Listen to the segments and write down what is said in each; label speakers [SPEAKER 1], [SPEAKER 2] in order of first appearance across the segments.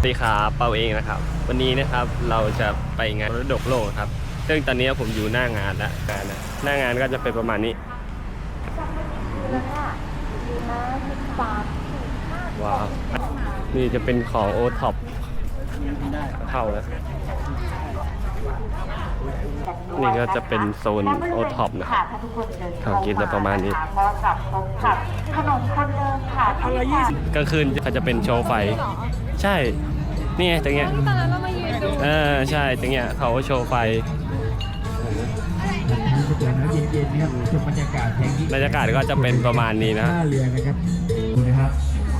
[SPEAKER 1] สวัสดีครับเปาเองนะครับ วันนี้นะครับเราจะไปงานมรดกโลกครับซึ่งตอนนี้ผมอยู่หน้างานแล้วงานนะหน้างานก็จะเป็นประมาณนี้ว้าวนี่จะเป็นของโอท็อปเข้าแล้ว นี่ก็จะเป็นโซนโอท็อปนะครับ
[SPEAKER 2] ถ้าทุกคนเดิน
[SPEAKER 1] ของกินจะประมาณนี้
[SPEAKER 2] ก็จับพบกับขนมคนเดินค่ะอะไรยี่สิบ
[SPEAKER 1] กลางคืนเขาจะเป็นโชว์ไฟ ใช่ นี่ไงตรงเนี้ย
[SPEAKER 3] ตอนนั้นเรามายืนดู
[SPEAKER 1] เออใช่ตรงเนี้ยเขาโชว์ไฟ
[SPEAKER 4] เดี๋ยวนะเย็นๆนะครับชมบรรยากาศเพลงนี้
[SPEAKER 1] บรรยากาศก็จะเป็นประมาณนี้นะ
[SPEAKER 4] ท่าเรือนะครับดูนะครับ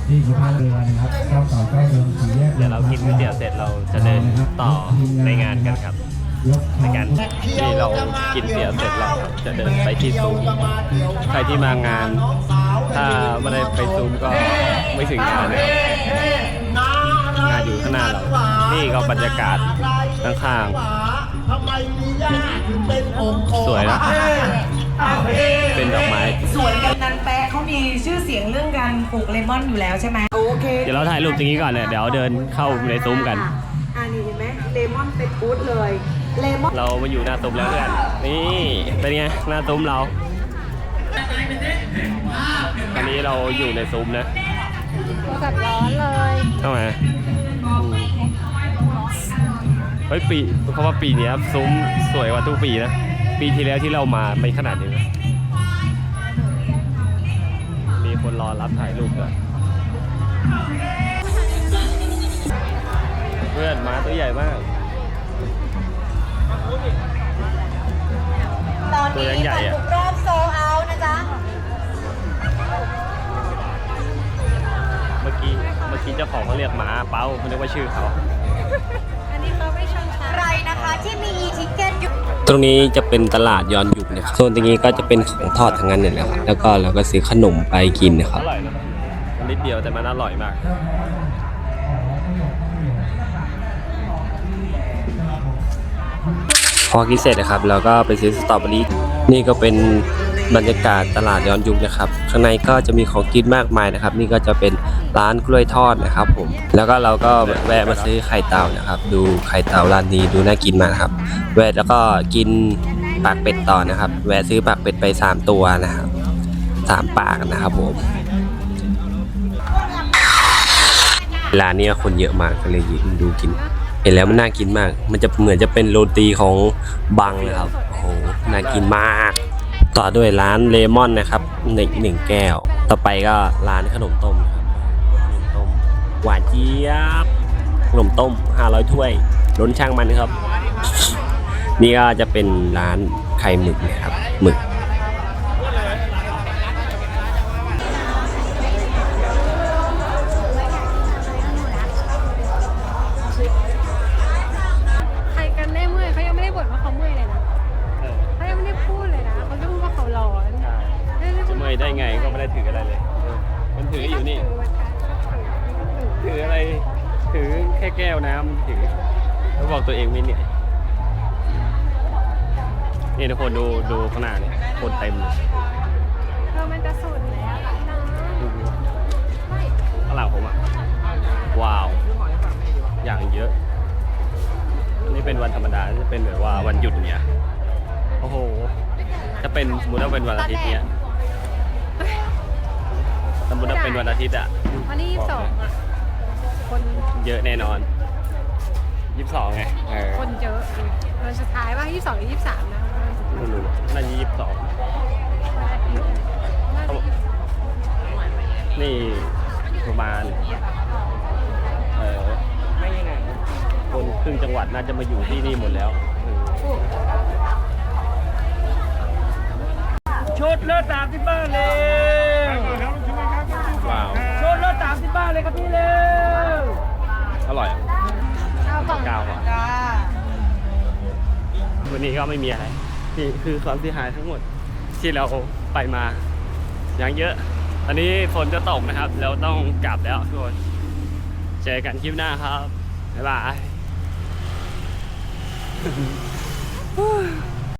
[SPEAKER 4] นี่คือท่าเรือนะครับเข้าต่อใกล้เมืองสี่แยก
[SPEAKER 1] เดี๋ยวเรากินก๋วยเตี๋ยวเสร็จเราจะเดินต่อในงานกันครับ
[SPEAKER 4] ยก
[SPEAKER 1] ในการที่เรากินเตี๋ยวเสร็จเราจะเดินไปที่ซูมใครที่มางาน ถ้าไม่ได้ไปซูมก็ไม่ถึงงานนะครับงานอยู่ข้างหน้าเรานี่ก็บรรยากาศข้างๆสวยนะ เป็นดอกไม้
[SPEAKER 5] สวนกำนันแปะเขามีชื่อเสียงเรื่องการปลูกเลมอนอยู่แล้วใช่ไหมโอเค
[SPEAKER 1] เดี๋ยวเราถ่ายรูปตรงนี้ก่อนเนี่ยเดี๋ยวเดินเข้าในซุ้มกัน
[SPEAKER 5] อ่านี่เห็นไหมเลมอนเป็นฟูดเลยเลมอน
[SPEAKER 1] เรามาอยู่หน้าซุ้มแล้วเพื่อนนี่เป็นไงหน้าซุ้มเราตอนนี้เราอยู่ในซุ้มนะ
[SPEAKER 3] แบบร้อนเลย
[SPEAKER 1] เข้ามาเฮ้ยปีเขาว่าปีเนี้ยซุ้มสวยกว่าทุกปีนะ ปีที่แล้วที่เรามาไม่ขนาดนี้นะมีคนรอรับถ่ายรูปด้วยเพื่อนม้าตัวใหญ่มาก
[SPEAKER 2] ตอน
[SPEAKER 1] ตัว
[SPEAKER 2] นี้
[SPEAKER 1] ยังใหญ่อะ
[SPEAKER 2] ทุกรอบโซเอานะจ๊ะ
[SPEAKER 1] เมื่อกี้เมื่อกี้เจ้าของเขาเรียกหมาเป้าเขาเรียกว่าชื่อเขา
[SPEAKER 2] ใครนะคะที่มีอีทิเกตอยู่
[SPEAKER 1] ตรงนี้จะเป็นตลาดย้อนยุคนะครับโซนตรงนี้ก็จะเป็นของทอดทั้งนั้นเนี่ยแหละครับแล้วก็เราก็ซื้อขนมไปกินนะครับอร่อยนะนิดเดียวแต่มันอร่อยมาก พอกินเสร็จนะครับเราก็ไปซื้อสตรอเบอรี่นี่ก็เป็น บรรยากาศตลาดย้อนยุคนะครับ ข้างในก็จะมีของกินมากมายนะครับ นี่ก็จะเป็นร้านกล้วยทอดนะครับผม แล้วก็เราก็แวะมาซื้อไข่เต่านะครับ ดูไข่เต่าร้านนี้ดูน่ากินมากครับ แวะแล้วก็กินปากเป็ดต่อนะครับ แวะซื้อปากเป็ดไป 3 ตัวนะครับสามปากนะครับผมร้านนี้คนเยอะมากก็เลยยืนดูกิน เห็นแล้วมันน่ากินมาก มันจะเหมือนจะเป็นโรตีของบังนะครับโอ้โหน่ากินมาก ต่อด้วยร้านเลมอนนะครับหนึ่งหนึ่งแก้ว ต่อไปก็ร้านขนมต้มครับขนมต้มหวานเจี๊ยบขนมต้ม 500 ถ้วย ล้นช่างมันครับ นี่ก็จะเป็นร้านไข่หมึกนะครับหมึก ถืออะไรเลย มันถืออยู่นี่ ถืออะไร ถือแค่แก้วน้ำถือ แล้วบอกตัวเองไม่เหนื่อยนี่ทุกคนดูดูข้างหน้าเนี่ยคนเต็มเลย
[SPEAKER 3] เธอมันจะสุดแล้วนะ
[SPEAKER 1] ดูข้างหลังผมอะ ว้าว อย่างเยอะ นี่เป็นวันธรรมดาจะเป็นแบบว่าวันหยุดเนี่ย โอ้โห จะเป็นสมมติว่าเป็นวันอาทิตย์เนี่ยส มมติว่าเป็นวันอาทิตย์อะ
[SPEAKER 3] วันที่ยี่สิบสองอะ คน
[SPEAKER 1] เยอะแน่นอนยี่สิบสองไงเออ
[SPEAKER 3] คนเยอะวันสุดท้ายว่ายี่สิบสองหรือยี่สิบสามนะ
[SPEAKER 1] ไม่รู้น่าจะยี่สิบสอง
[SPEAKER 3] น่าจะยี่สิบ
[SPEAKER 1] นี่ประมาณเออคนครึ่งจังหวัดน่าจะมาอยู่ที่นี่หมดแล้วชุดเลือดสามสิบบาทเลย ว้าวชุดเลือดสามสิบบาทเลยครับพี่เร็วอร่อย
[SPEAKER 3] เอากล่อง
[SPEAKER 1] ก้าวอะวันนี้ก็ไม่มีอะไร นี่คือความเสียหายทั้งหมดที่เราไปมาอย่างเยอะ ตอนนี้ฝนจะตกนะครับ แล้วต้องกลับแล้วทุกคนเจอกันคลิปหน้าครับ บ๊ายบาย